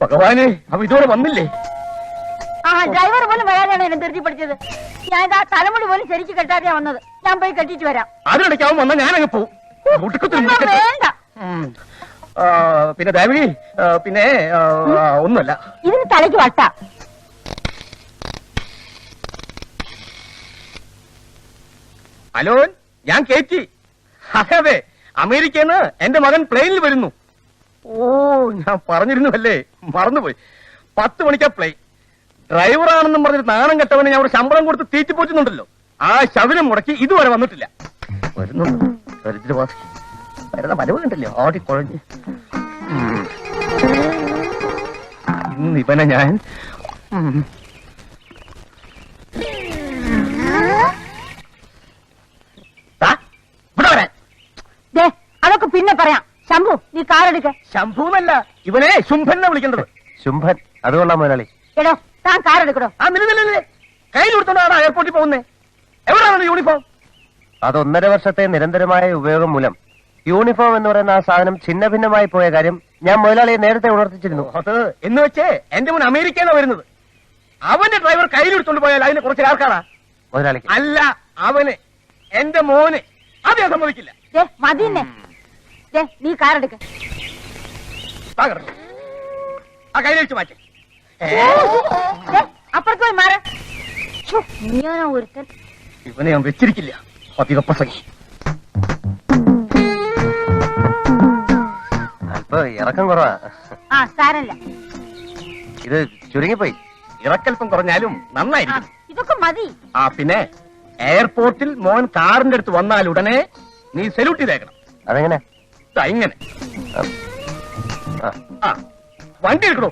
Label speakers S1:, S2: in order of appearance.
S1: ഭഗവാനെ അവ ഇതോടെ വന്നില്ലേ?
S2: ആ ഡ്രൈവർ പോലും വരാതെയാണ് എന്നെ ധൃതി പഠിച്ചത് ഞാൻ ഇതാ തലമുടി പോലും ശരിക്ക് കെട്ടാതെയാ വന്നത്. ഞാൻ പോയി കെട്ടിട്ട് വരാം.
S1: അതിനിടയ്ക്ക് അവൻ വന്നാൽ ഞാനങ്ങ് പോവും? ഒടുക്കത്തിൽ
S2: ഒന്നും
S1: മുറിക്കട്ടെ.
S2: വേണ്ട.
S1: ഉം. ആ, പിന്നെ ദേവി ആ, പിന്നെ ആ, ഒന്നുമല്ല.
S2: ഇതിന് തലയ്ക്ക് വട്ട.
S1: ഹലോ ഞാൻ കേറ്റി. അതെ അതെ. അമേരിക്കയിൽ നിന്ന് എന്റെ മകൻ പ്ലെയിനിൽ വരുന്നു. ഓ ഞാൻ പറഞ്ഞിരുന്നുവല്ലേ. മറന്നുപോയി. പത്ത് മണിക്കാ പ്ലേ ഡ്രൈവറാണെന്നും പറഞ്ഞ് നാണം കെട്ടവനെ ഞാൻ ഒരു ശമ്പളം കൊടുത്ത് തീറ്റിപ്പോറ്റുന്നുണ്ടല്ലോ ആ ശവനം മുടക്കി ഇതുവരെ വന്നിട്ടില്ല. വരുന്നുണ്ട്. ദരിദ്രവാസി വരുന്ന കണ്ടില്ലേ. ഇന്ന് ഇവനെ ഞാൻ. ദാ,
S2: അതൊക്കെ പിന്നെ പറയാം. ശംഭു കാറെടുക്ക
S1: ശംഭുവല്ല ഇവനെ ശുംഭനെ വിളിക്കേണ്ടത്.
S3: ശുംഭൻ അതുകൊള്ളാം മുതലാളി.
S2: എടോ താൻ കാറെടുക്കടോ.
S1: ആ നിലനില്ലേ കയ്യിൽ കൊടുത്തോണ്ടാണ് എയർപോർട്ടിൽ പോകുന്നേ. എവിടെയാണ് യൂണിഫോം
S3: അത് ഒന്നര വർഷത്തെ നിരന്തരമായ ഉപയോഗം മൂലം. യൂണിഫോം എന്ന് പറയുന്ന ആ സാധനം ഛിന്ന ഭിന്നമായി പോയ കാര്യം ഞാൻ മുതലാളിയെ നേരത്തെ ഉണർത്തിച്ചിരുന്നു.
S1: അത് എന്ന് വെച്ചേ എന്റെ മുൻ അമേരിക്കയിലാണ് വരുന്നത്. അവന്റെ ഡ്രൈവർ കയ്യിലെടുത്തോണ്ട് പോയാൽ അതിനെ കുറച്ച് ആർക്കാടാ
S3: മുതലാളി
S1: അല്ല അവന് എന്റെ മോന്. അത് സമ്മതിക്കില്ല
S2: മതിന്നെ നീ കാറെടുക്ക അപ്പുറത്ത് പോയി മാറ. നീയാണോ ഒരുത്തൻ.
S1: ഇവനെ ഞാൻ വെച്ചിരിക്കില്ല. അധിക പ്രസംഗി
S3: ഇറക്കം കുറവാ.
S2: ആ സാരല്ല.
S3: ഇത് ചുരുങ്ങിപ്പോയി.
S1: ഇറക്കൽപ്പം കുറഞ്ഞാലും നന്നായിരിക്കും.
S2: ഇതൊക്കെ മതി.
S1: ആ പിന്നെ എയർപോർട്ടിൽ മോൻ കാറിന്റെ അടുത്ത് വന്നാൽ ഉടനെ നീ സല്യൂട്ട് ചെയ്തേക്കണം.
S3: അതെങ്ങനെ?
S1: ഇങ്ങനെ. വണ്ടി എടുക്കണോ